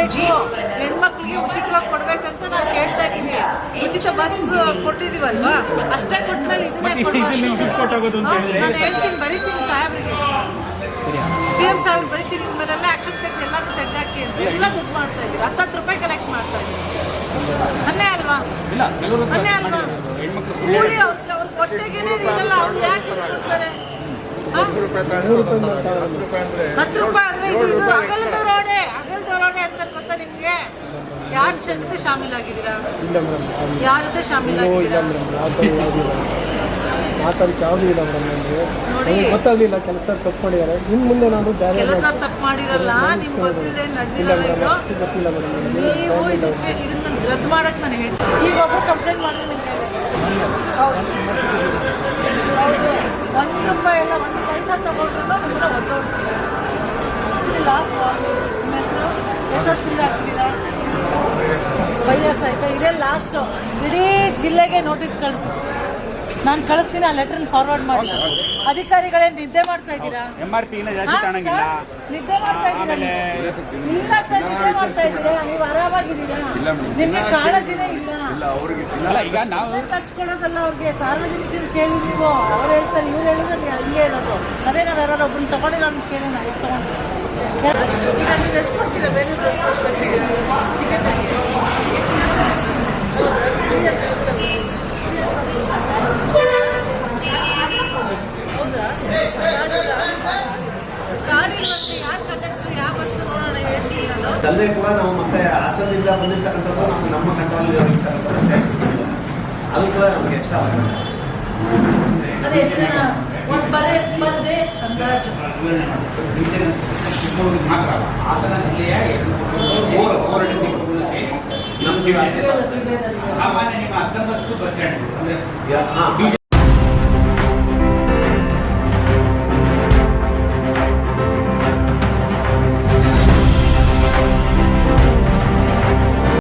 ಕೊಡಬೇಕು ಹೆಣ್ಮಕ್ಳಿಗೆ ಉಚಿತವಾಗಿ ಕೊಡ್ಬೇಕಂತ ನಾನು ಕೇಳ್ತಾ ಇದ್ದೀನಿ ಉಚಿತ ಬಸ್ ಕೊಟ್ಟಿದೀವಲ್ವಾ? ಅಷ್ಟೇ ಕೊಟ್ಮೇಲೆ ಇದನ್ನೇ ಹೇಳಿದ್ರೆ? ನಾನು ಹೇಳ್ತೀನಿ ಬರೀತೀನಿ ಸಾಹೇಬ್ರಿಗೆ. ಸಿ ಎಂ ಸಾಹೇಬ್ ಬರೀತೀನಿ ಆಕ್ಷನ್ ತೆಗೆದು ಎಲ್ಲರೂ ತೆಗ್ದಾಕಿ ಅಂತ ಎಲ್ಲ ದುಡ್ಡು ಮಾಡ್ತಾ ಇದ್ದೀರಿ? ಹತ್ತತ್ತು ರೂಪಾಯಿ ಕಲೆಕ್ಟ್ ಮಾಡ್ತಾ ಇದ್ದೀವಿ ಅನ್ನೇ ಅಲ್ವಾ? ಅನ್ನೇ ಅಲ್ವಾ? ಕೂಲಿ ಅವ್ರಿಗೆ ಅವ್ರ ಹೊಟ್ಟೆಗೆ ಇರಲ್ಲ ಅವ್ರು ಯಾಕೆ ಕೊಡ್ತಾರೆ? ಹತ್ತು ರೂಪಾಯಿ ಅಂದ್ರೆ ಹತ್ತು ರೂಪಾಯಿ ಅಂದ್ರೆ ಇದು ಅಗಲದ ರೋಡೆ ಅಗಲದ ರೋಡೆ ಯಾರ ಜೊತೆ ಶಾಮೀಲಾಗಿದ್ದೀರಾ? ಇಲ್ಲ ಮೇಡಮ್ ಯಾರ ಜೊತೆ ಇಲ್ಲ ಶಾಮೀಲಾಗಿದ್ದೀರಾ ಮೇಡಮ್ ಆ ಥರ ಯಾವುದೂ ಇಲ್ಲ. ಯಾವುದೂ ಇಲ್ಲ ಮೇಡಮ್ ನನಗೆ ನೋಡಿ. ನನಗೆ ಗೊತ್ತಾಗಲಿಲ್ಲ ಕೆಲಸ ತಪ್ಪು ಮಾಡಿದ್ದಾರೆ. ಇನ್ನು ಮುಂದೆ ನಾನು ಕೆಲಸ ತಪ್ಪು ಮಾಡಿರಲ್ಲ ನಿಮ್ಗೆ ಗೊತ್ತಿಲ್ಲ ಇಲ್ಲ ನಡೆದಿರಲ್ಲ ಮೇಡಮ್ ಇದು ಅಷ್ಟು ಗೊತ್ತಿಲ್ಲ ಮೇಡಮ್ ನನಗೆ ನೀವು ಇದಕ್ಕೆ ಇದನ್ನ ರದ್ದು ಮಾಡಕ್ ನಾನು ಹೇಳ್ತೀನಿ. ಈಗ ಒಬ್ರು ಕಂಪ್ಲೇಂಟ್ ಮಾಡಿದ್ರೆ ನಿಮ್ ಮೇಲೆ ಹೌದು. ಹೌದು. ಒಂದು ರೂಪಾಯಿ ಎಲ್ಲ ಒಂದು ಪೈಸಾ ತಗೊಂಡ್ರು ನಿಮ್ಮನ್ನ ಒದ್ದೋಡ್ತೀರ ಇದು ಲಾಸ್ಟ್ ನಿಮ್ಮ ಹೆಸರು? ಎಷ್ಟು ವರ್ಷದಿಂದ ಆಗ್ತಿದ್ದೀರಾ ಲಾಸ್ಟು ಇಡೀ ಜಿಲ್ಲೆಗೆ ನೋಟಿಸ್ ಕಳಿಸಿ. ನಾನು ಕಳಿಸ್ತೀನಿ ಆ ಲೆಟರ್ ಫಾರ್ವರ್ಡ್ ಮಾಡಿ. ಅಧಿಕಾರಿಗಳೇ ನಿದ್ದೆ ಮಾಡ್ತಾ ಇದ್ದೀರಾ? ಎಂ ಆರ್ ನಿದ್ದೆ ಮಾಡ್ತಾ ಇದ್ದೀರಾ ನೀವು? ಇಲ್ಲ ಸರ್ ನಿದ್ದೆ ಮಾಡ್ತಾ ಇದ್ದೀರಾ? ನೀವು ಆರಾಮಾಗಿದ್ದೀರಾ? ನಿಮಗೆ ಕಾಳಜಿನೇ ಇಲ್ಲ. ಈಗ ನಾವು ಕಚ್ಕೊಡೋದಲ್ಲ ಅವ್ರಿಗೆ. ಸಾರ್ವಜನಿಕರು ಕೇಳಿ ನೀವು. ಅವ್ರು ಹೇಳ್ತಾರೆ ಇವ್ರು ಹೇಳಿದ್ರೆ ನೀವು ಹಂಗೆ ಹೇಳೋದು. ಅದೇ ನಾವು ಯಾರು ಒಬ್ಬನ ತಗೊಂಡಿಲ್ಲ ನಾನು ಕೇಳೋಣ ನಾವು ತಗೊಂಡು. ಈಗ ನೀವು ಎಷ್ಟು ಕೊಡ್ತೀರಾ? ಬೇರೆ ಅಲ್ಲದೆ ಕೂಡ ನಾವು ಮತ್ತೆ ಹಾಸನದಿಂದ ಬಂದಿರ್ತಕ್ಕಂಥದ್ದು ನಮ್ಮ ನಮ್ಮ ಕಂಟ್ರೋಲ್ ಇರ್ತಕ್ಕಂಥದ್ದು ಅದು ಕೂಡ ನಮಗೆ ಮಾತ್ರ ಅಲ್ಲ. ಹಾಸನ ಜಿಲ್ಲೆಯ ನಮ್ಗೆ. ಸಾಮಾನ್ಯ ನಿಮ್ಮ ಹತ್ತೊಂಬತ್ತು ಬಸ್ ಸ್ಟ್ಯಾಂಡ್ ಅಂದ್ರೆ ಹಾ